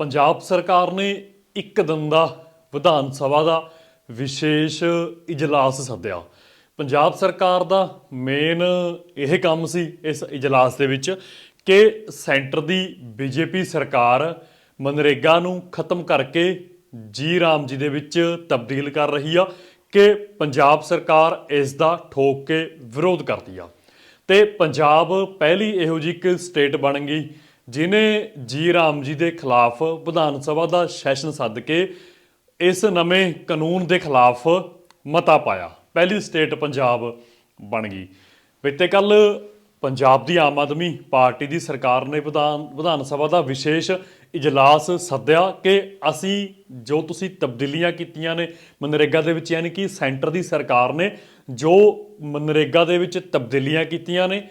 ਪੰਜਾਬ ਸਰਕਾਰ ਨੇ ਇੱਕ ਦਿਨ ਦਾ ਵਿਧਾਨ ਸਭਾ ਦਾ ਵਿਸ਼ੇਸ਼ ਇਜਲਾਸ ਸੱਦਿਆ। ਪੰਜਾਬ ਸਰਕਾਰ ਦਾ ਮੇਨ ਇਹ ਕੰਮ ਸੀ ਇਸ ਇਜਲਾਸ ਦੇ ਵਿੱਚ ਕਿ ਸੈਂਟਰ ਦੀ ਬੀਜੇਪੀ ਸਰਕਾਰ ਮਨਰੇਗਾ ਨੂੰ ਖਤਮ ਕਰਕੇ ਜੀ ਰਾਮ ਜੀ ਦੇ ਵਿੱਚ ਤਬਦੀਲ ਕਰ ਰਹੀ ਆ ਕਿ ਪੰਜਾਬ ਸਰਕਾਰ ਇਸ ਦਾ ਠੋਕ ਕੇ ਵਿਰੋਧ ਕਰਦੀ ਆ। ਤੇ ਪੰਜਾਬ ਪਹਿਲੀ ਇਹੋ ਜਿਹੀ ਇੱਕ ਸਟੇਟ ਬਣ ਗਈ ਜਿਨੇ ਜੀ ਰਾਮ ਜੀ ਦੇ ਖਿਲਾਫ ਵਿਧਾਨ ਸਭਾ ਦਾ ਸੈਸ਼ਨ ਸੱਦ ਕੇ ਇਸ ਨਵੇਂ ਕਾਨੂੰਨ ਦੇ ਖਿਲਾਫ ਮਤਾ ਪਾਇਆ, ਪਹਿਲੀ ਸਟੇਟ ਪੰਜਾਬ ਬਣ ਗਈ। ਬੀਤੇ ਕੱਲ ਪੰਜਾਬ ਦੀ ਆਮ ਆਦਮੀ ਪਾਰਟੀ ਦੀ ਸਰਕਾਰ ਨੇ ਵਿਧਾਨ ਵਿਧਾਨ ਸਭਾ ਦਾ ਵਿਸ਼ੇਸ਼ ਇਜਲਾਸ ਸੱਦਿਆ ਕਿ ਅਸੀਂ ਜੋ ਤੁਸੀਂ ਤਬਦੀਲੀਆਂ ਕੀਤੀਆਂ ਨੇ ਮਨਰੇਗਾ ਦੇ ਵਿੱਚ, ਯਾਨੀ ਕਿ ਸੈਂਟਰ ਦੀ ਸਰਕਾਰ ਨੇ ਜੋ ਮਨਰੇਗਾ ਦੇ ਵਿੱਚ ਤਬਦੀਲੀਆਂ ਕੀਤੀਆਂ ਨੇ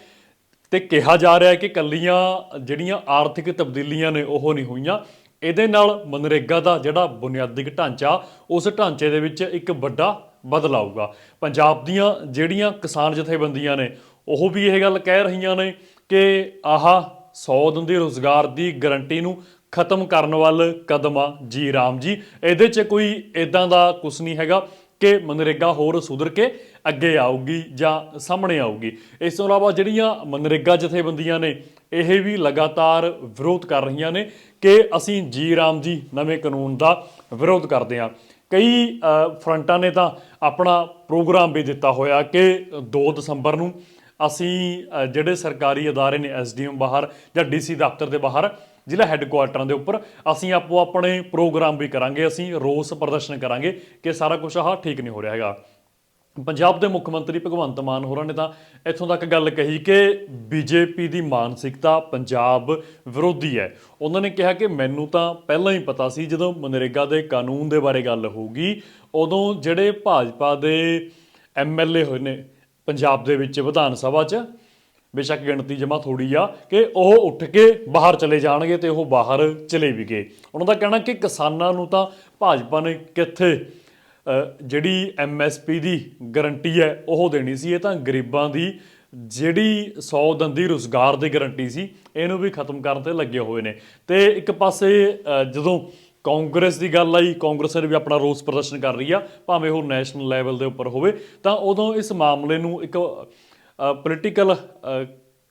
ਤੇ ਕਿਹਾ ਜਾ ਰਿਹਾ ਹੈ ਕਿ ਕੱਲੀਆਂ ਜਿਹੜੀਆਂ ਆਰਥਿਕ ਤਬਦੀਲੀਆਂ ਨੇ ਉਹ ਨਹੀਂ ਹੋਈਆਂ। ਇਹਦੇ ਨਾਲ ਮਨਰੇਗਾ ਦਾ ਜਿਹੜਾ ਬੁਨਿਆਦੀ ਢਾਂਚਾ, ਉਸ ਢਾਂਚੇ ਦੇ ਵਿੱਚ ਇੱਕ ਵੱਡਾ ਬਦਲ ਆਊਗਾ। ਪੰਜਾਬ ਦੀਆਂ ਜਿਹੜੀਆਂ ਕਿਸਾਨ ਜਥੇਬੰਦੀਆਂ ਨੇ, ਉਹ ਵੀ ਇਹ ਗੱਲ ਕਹਿ ਰਹੀਆਂ ਨੇ ਕਿ ਆਹ 100 ਦਿਨ ਦੀ ਰੋਜ਼ਗਾਰ ਦੀ ਗਾਰੰਟੀ ਨੂੰ ਖਤਮ ਕਰਨ ਵੱਲ ਕਦਮ। ਆ ਜੀ ਰਾਮ ਜੀ, ਇਹਦੇ 'ਚ ਕੋਈ ਇਦਾਂ ਦਾ ਕੁਝ ਨਹੀਂ ਹੈਗਾ। ਕਿ ਮਨਰੇਗਾ ਹੋਰ ਸੁਧਰ ਕੇ ਅੱਗੇ ਆਊਗੀ ਜਾਂ ਸਾਹਮਣੇ ਆਊਗੀ। ਇਸ ਤੋਂ ਇਲਾਵਾ ਜਿਹੜੀਆਂ ਮਨਰੇਗਾ ਜਥੇਬੰਦੀਆਂ ਨੇ, ਇਹ ਵੀ ਲਗਾਤਾਰ ਵਿਰੋਧ ਕਰ ਰਹੀਆਂ ਨੇ ਕਿ ਅਸੀਂ ਜੀ ਰਾਮ ਜੀ ਨਵੇਂ ਕਾਨੂੰਨ ਦਾ ਵਿਰੋਧ ਕਰਦੇ ਹਾਂ। ਕਈ ਫਰੰਟਾਂ ਨੇ ਤਾਂ ਆਪਣਾ ਪ੍ਰੋਗਰਾਮ ਵੀ ਦਿੱਤਾ ਹੋਇਆ ਕਿ 2 ਦਸੰਬਰ ਨੂੰ ਅਸੀਂ ਜਿਹੜੇ ਸਰਕਾਰੀ ਅਦਾਰੇ ਨੇ ਐਸਡੀਐਮ ਬਾਹਰ ਜਾਂ ਡੀਸੀ ਦਫ਼ਤਰ ਦੇ ਬਾਹਰ ਜ਼ਿਲ੍ਹਾ ਹੈੱਡਕੁਆਟਰਾਂ ਦੇ ਉੱਪਰ। ਅਸੀਂ ਆਪੋ ਆਪਣੇ ਪ੍ਰੋਗਰਾਮ ਵੀ ਕਰਾਂਗੇ, ਅਸੀਂ ਰੋਸ ਪ੍ਰਦਰਸ਼ਨ ਕਰਾਂਗੇ ਕਿ ਸਾਰਾ ਕੁਝ ਆਹ ਠੀਕ ਨਹੀਂ ਹੋ ਰਿਹਾ ਹੈਗਾ। ਪੰਜਾਬ ਦੇ ਮੁੱਖ ਮੰਤਰੀ ਭਗਵੰਤ ਮਾਨ ਹੋਰਾਂ ਨੇ ਤਾਂ ਇੱਥੋਂ ਤੱਕ ਗੱਲ ਕਹੀ ਕਿ ਬੀਜੇਪੀ ਦੀ ਮਾਨਸਿਕਤਾ ਪੰਜਾਬ ਵਿਰੋਧੀ ਹੈ। ਉਹਨਾਂ ਨੇ ਕਿਹਾ ਕਿ ਮੈਨੂੰ ਤਾਂ ਪਹਿਲਾਂ ਹੀ ਪਤਾ ਸੀ ਜਦੋਂ ਮਨਰੇਗਾ ਦੇ ਕਾਨੂੰਨ ਦੇ ਬਾਰੇ ਗੱਲ ਹੋਊਗੀ, ਉਦੋਂ ਜਿਹੜੇ ਭਾਜਪਾ ਦੇ ਐਮਐਲਏ ਹੋਏ ਨੇ ਪੰਜਾਬ ਦੇ ਵਿੱਚ ਵਿਧਾਨ ਸਭਾ 'ਚ ਬੇਸ਼ੱਕ ਗਿਣਤੀ ਜਮਾ ਥੋੜੀ ਆ ਕਿ ਉਹ ਉੱਠ ਕੇ ਬਾਹਰ ਚਲੇ ਜਾਣਗੇ ਤੇ ਉਹ ਬਾਹਰ ਚਲੇ ਵੀ ਗਏ। ਉਹਨਾਂ ਦਾ ਕਹਿਣਾ ਕਿ ਕਿਸਾਨਾਂ ਨੂੰ ਤਾਂ ਭਾਜਪਾ ਨੇ ਕਿੱਥੇ ਅ, ਜਿਹੜੀ ਐਮਐਸਪੀ ਦੀ ਗਾਰੰਟੀ ਹੈ ਉਹ ਦੇਣੀ ਸੀ। ਇਹ ਤਾਂ ਗਰੀਬਾਂ ਦੀ ਜਿਹੜੀ 100 ਦੰਦੀ ਦੀ ਰੋਜ਼ਗਾਰ ਦੀ ਗਾਰੰਟੀ ਸੀ ਇਹਨੂੰ ਵੀ ਖਤਮ ਕਰਨ ਤੇ ਲੱਗੇ ਹੋਏ ਨੇ। ਤੇ ਇੱਕ ਪਾਸੇ ਜਦੋਂ ਕਾਂਗਰਸ ਦੀ ਗੱਲ ਆਈ ਕਾਂਗਰਸ ਨੇ ਵੀ ਆਪਣਾ ਰੋਸ ਪ੍ਰਦਰਸ਼ਨ ਕਰ ਰਹੀ ਆ ਭਾਵੇਂ ਉਹ ਨੈਸ਼ਨਲ ਲੈਵਲ ਦੇ ਉੱਪਰ ਹੋਵੇ ਤਾਂ ਉਦੋਂ ਇਸ ਮਾਮਲੇ ਨੂੰ ਇੱਕ ਪੋਲੀਟੀਕਲ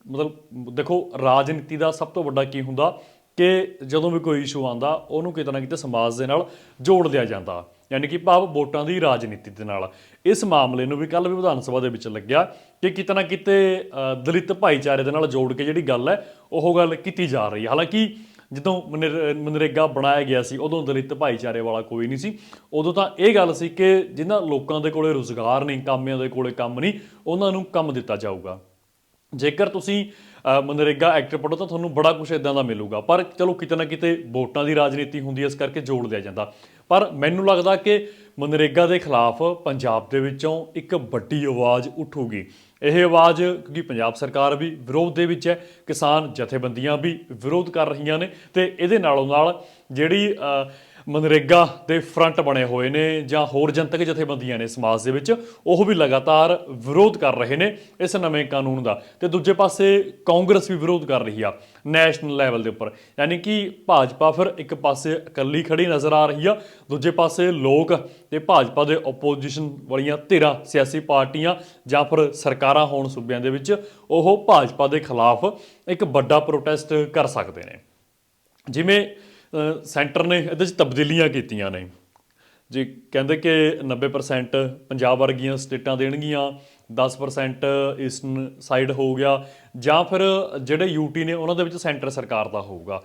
ਮਤਲਬ ਦੇਖੋ ਰਾਜਨੀਤੀ ਦਾ ਸਭ ਤੋਂ ਵੱਡਾ ਕੀ ਹੁੰਦਾ ਕਿ ਜਦੋਂ ਵੀ ਕੋਈ ਇਸ਼ੂ ਆਂਦਾ ਉਹਨੂੰ ਕਿਤੇ ਨਾ ਕਿਤੇ ਸਮਾਜ ਦੇ ਨਾਲ ਜੋੜ ਲਿਆ ਜਾਂਦਾ, ਯਾਨੀ ਕਿ ਭਾਵ ਵੋਟਾਂ ਦੀ ਰਾਜਨੀਤੀ ਦੇ ਨਾਲ। ਇਸ ਮਾਮਲੇ ਨੂੰ ਵੀ ਕੱਲ ਵੀ ਵਿਧਾਨ ਸਭਾ ਦੇ ਵਿੱਚ ਲੱਗਿਆ ਕਿ ਕਿਤੇ ਨਾ ਕਿਤੇ ਦਲਿਤ ਭਾਈਚਾਰੇ ਦੇ ਨਾਲ ਜੋੜ ਕੇ ਜਿਹੜੀ ਗੱਲ ਹੈ, ਉਹ ਗੱਲ ਕੀਤੀ ਜਾ ਰਹੀ ਹੈ। ਹਾਲਾਂਕਿ ਜਦੋਂ ਮਨਰ- ਮਨਰੇਗਾ ਬਣਾਇਆ ਗਿਆ ਸੀ, ਉਦੋਂ ਦਲਿਤ ਭਾਈਚਾਰੇ ਵਾਲਾ ਕੋਈ ਨਹੀਂ ਸੀ। ਉਦੋਂ ਤਾਂ ਇਹ ਗੱਲ ਸੀ ਕਿ ਜਿਨ੍ਹਾਂ ਲੋਕਾਂ ਦੇ ਕੋਲੇ ਰੋਜ਼ਗਾਰ ਨਹੀਂ, ਕਾਮਿਆਂ ਦੇ ਕੋਲੇ ਕੰਮ ਨਹੀਂ, ਉਹਨਾਂ ਨੂੰ ਕੰਮ ਦਿੱਤਾ ਜਾਊਗਾ। ਜੇਕਰ ਤੁਸੀਂ ਮਨਰੇਗਾ ਐਕਟ ਪੜੋ ਤਾਂ ਤੁਹਾਨੂੰ ਬੜਾ ਕੁਝ ਇਦਾਂ ਦਾ ਮਿਲੂਗਾ। ਪਰ ਚਲੋ ਕਿਤੇ ਨਾ ਕਿਤੇ ਵੋਟਾਂ ਦੀ ਰਾਜਨੀਤੀ ਹੁੰਦੀ ਹੈ, ਇਸ ਕਰਕੇ ਜੋੜ ਲਿਆ ਜਾਂਦਾ। ਪਰ ਮੈਨੂੰ ਲੱਗਦਾ ਕਿ ਮਨਰੇਗਾ ਦੇ ਖਿਲਾਫ ਪੰਜਾਬ ਦੇ ਵਿੱਚੋਂ ਇੱਕ ਵੱਡੀ ਆਵਾਜ਼ ਉੱਠੂਗੀ। ਇਹ ਆਵਾਜ਼ ਕਿਉਂਕਿ ਪੰਜਾਬ ਸਰਕਾਰ ਵੀ ਵਿਰੋਧ ਦੇ ਵਿੱਚ ਹੈ, ਕਿਸਾਨ ਜਥੇਬੰਦੀਆਂ ਵੀ ਵਿਰੋਧ ਕਰ ਰਹੀਆਂ ਨੇ ਤੇ ਇਹਦੇ ਨਾਲੋਂ ਨਾਲ ਜਿਹੜੀ ਮਨਰੇਗਾ ਦੇ ਫਰੰਟ ਬਣੇ ਹੋਏ ਨੇ ਜਾਂ ਹੋਰ ਜਨਤਕ ਜਥੇਬੰਦੀਆਂ ਨੇ ਸਮਾਜ ਦੇ ਵਿੱਚ, ਉਹ ਵੀ ਲਗਾਤਾਰ ਵਿਰੋਧ ਕਰ ਰਹੇ ਨੇ ਇਸ ਨਵੇਂ ਕਾਨੂੰਨ ਦਾ। ਤੇ ਦੂਜੇ ਪਾਸੇ ਕਾਂਗਰਸ ਵੀ ਵਿਰੋਧ ਕਰ ਰਹੀ ਆ ਨੈਸ਼ਨਲ ਲੈਵਲ ਦੇ ਉੱਪਰ। ਯਾਨੀ ਕਿ ਭਾਜਪਾ ਫਿਰ ਇੱਕ ਪਾਸੇ ਇਕੱਲੀ ਖੜੀ ਨਜ਼ਰ ਆ ਰਹੀ ਆ, ਦੂਜੇ ਪਾਸੇ ਲੋਕ ਤੇ ਭਾਜਪਾ ਦੇ ਆਪੋਜੀਸ਼ਨ ਵਾਲੀਆਂ ਧਿਰਾਂ, ਸਿਆਸੀ ਪਾਰਟੀਆਂ ਜਾਂ ਫਿਰ ਸਰਕਾਰਾਂ ਹੋਣ ਸੂਬਿਆਂ ਦੇ ਵਿੱਚ, ਉਹ ਭਾਜਪਾ ਦੇ ਖਿਲਾਫ ਇੱਕ ਵੱਡਾ ਪ੍ਰੋਟੈਸਟ ਕਰ ਸਕਦੇ ਨੇ। ਜਿਵੇਂ ਸੈਂਟਰ ਨੇ ਇਹਦੇ 'ਚ ਤਬਦੀਲੀਆਂ ਕੀਤੀਆਂ ਨੇ। ਜੀ ਕਹਿੰਦੇ ਕਿ 90% ਪੰਜਾਬ ਵਰਗੀਆਂ ਸਟੇਟਾਂ ਦੇਣਗੀਆਂ 10% ਈਸਟਰਨ ਸਾਈਡ ਹੋ ਗਿਆ, ਜਾਂ ਫਿਰ ਜਿਹੜੇ ਯੂਟੀ ਨੇ ਉਹਨਾਂ ਦੇ ਵਿੱਚ ਸੈਂਟਰ ਸਰਕਾਰ ਦਾ ਹੋਊਗਾ।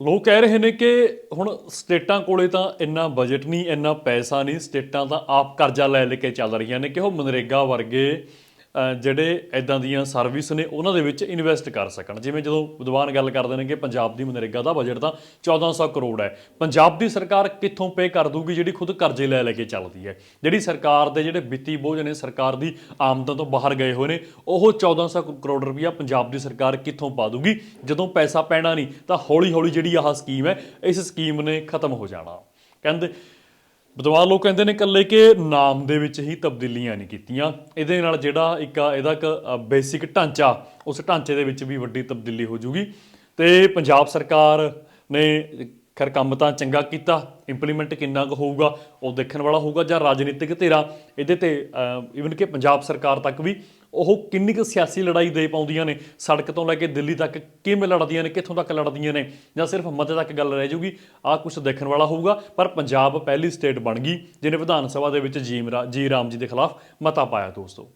ਲੋਕ ਕਹਿ ਰਹੇ ਨੇ ਕਿ ਹੁਣ ਸਟੇਟਾਂ ਕੋਲੇ ਤਾਂ ਇੰਨਾ ਬਜਟ ਨਹੀਂ, ਇੰਨਾ ਪੈਸਾ ਨਹੀਂ, ਸਟੇਟਾਂ ਤਾਂ ਆਪ ਕਰਜ਼ਾ ਲੈ ਲੈ ਕੇ ਚੱਲ ਰਹੀਆਂ ਨੇ ਕਿ ਉਹ ਮਨਰੇਗਾ ਵਰਗੇ ਜਿਹੜੇ ਐਦਾਂ ਦੀਆਂ ਸਰਵਿਸ ਨੇ, ਉਹਨਾਂ ਦੇ ਵਿੱਚ ਇਨਵੈਸਟ ਕਰ ਸਕਣ। ਜਿਵੇਂ ਜਦੋਂ ਵਿਦਵਾਨ ਗੱਲ ਕਰਦੇ ਨੇ ਕਿ ਪੰਜਾਬ ਦੀ ਮਨਰੇਗਾ ਦਾ ਬਜਟ ਤਾਂ 1400 ਕਰੋੜ ਹੈ। ਪੰਜਾਬ ਦੀ ਸਰਕਾਰ ਕਿੱਥੋਂ ਪੇ ਕਰ ਦੂਗੀ, ਜਿਹੜੀ ਖੁਦ ਕਰਜ਼ੇ ਲੈ ਲੈ ਕੇ ਚੱਲਦੀ ਹੈ? ਜਿਹੜੀ ਸਰਕਾਰ ਦੇ ਜਿਹੜੇ ਵਿੱਤੀ ਬੋਝ ਨੇ, ਸਰਕਾਰ ਦੀ ਆਮਦਨ ਤੋਂ ਬਾਹਰ ਗਏ ਹੋਏ ਨੇ, ਉਹ 1400 ਕਰੋੜ ਰੁਪਇਆ ਪੰਜਾਬ ਦੀ ਸਰਕਾਰ ਕਿੱਥੋਂ ਪਾ ਦੂਗੀ? ਜਦੋਂ ਪੈਸਾ ਪੈਣਾ ਨਹੀਂ, ਤਾਂ ਹੌਲੀ ਹੌਲੀ ਜਿਹੜੀ ਆਹ ਸਕੀਮ ਹੈ, ਇਸ ਸਕੀਮ ਨੇ ਖਤਮ ਹੋ ਜਾਣਾ। ਕਹਿੰਦੇ ਵਿਦਵਾਨ ਲੋਕ ਕਹਿੰਦੇ ਨੇ ਇਕੱਲੇ ਕਿ ਨਾਮ ਦੇ ਵਿੱਚ ਹੀ ਤਬਦੀਲੀਆਂ ਨਹੀਂ ਕੀਤੀਆਂ। ਇਹਦੇ ਨਾਲ ਜਿਹੜਾ ਇੱਕ, ਇਹਦਾ ਇੱਕ ਬੇਸਿਕ ਢਾਂਚਾ, ਉਸ ਢਾਂਚੇ ਦੇ ਵਿੱਚ ਵੀ ਵੱਡੀ ਤਬਦੀਲੀ ਹੋ ਜੂਗੀ। ਤੇ ਪੰਜਾਬ ਸਰਕਾਰ ਨੇ ਖੈਰ, ਕੰਮ ਤਾਂ ਚੰਗਾ ਕੀਤਾ ਇੰਪਲੀਮੈਂਟ ਕਿੰਨਾ ਕੁ ਹੋਊਗਾ, ਉਹ ਦੇਖਣ ਵਾਲਾ ਹੋਊਗਾ, ਜਾਂ ਰਾਜਨੀਤਿਕ ਧਿਰਾਂ ਇਹਦੇ ਤੇ ਇਵਨ ਕਿ ਪੰਜਾਬ ਸਰਕਾਰ ਤੱਕ ਵੀ ਉਹ ਕਿੰਨੀ ਕੁ ਸਿਆਸੀ ਲੜਾਈ ਦੇ ਪਾਉਂਦੀਆਂ ਨੇ, ਸੜਕ ਤੋਂ ਲੈ ਕੇ ਦਿੱਲੀ ਤੱਕ ਕਿਵੇਂ ਲੜਦੀਆਂ ਨੇ, ਕਿੱਥੋਂ ਤੱਕ ਲੜਦੀਆਂ ਨੇ, ਜਾਂ ਸਿਰਫ ਮਤੇ ਤੱਕ ਗੱਲ ਰਹਿ ਜੂਗੀ ਆਹ ਕੁਝ ਦੇਖਣ ਵਾਲਾ ਹੋਊਗਾ, ਪਰ ਪੰਜਾਬ ਪਹਿਲੀ ਸਟੇਟ ਬਣ ਗਈ, ਜਿਹਨੇ ਵਿਧਾਨ ਸਭਾ ਦੇ ਵਿੱਚ ਜੀਮ ਰਾ- ਜੀ ਰਾਮ ਜੀ ਦੇ ਖਿਲਾਫ ਮਤਾ ਪਾਇਆ, ਦੋਸਤੋ।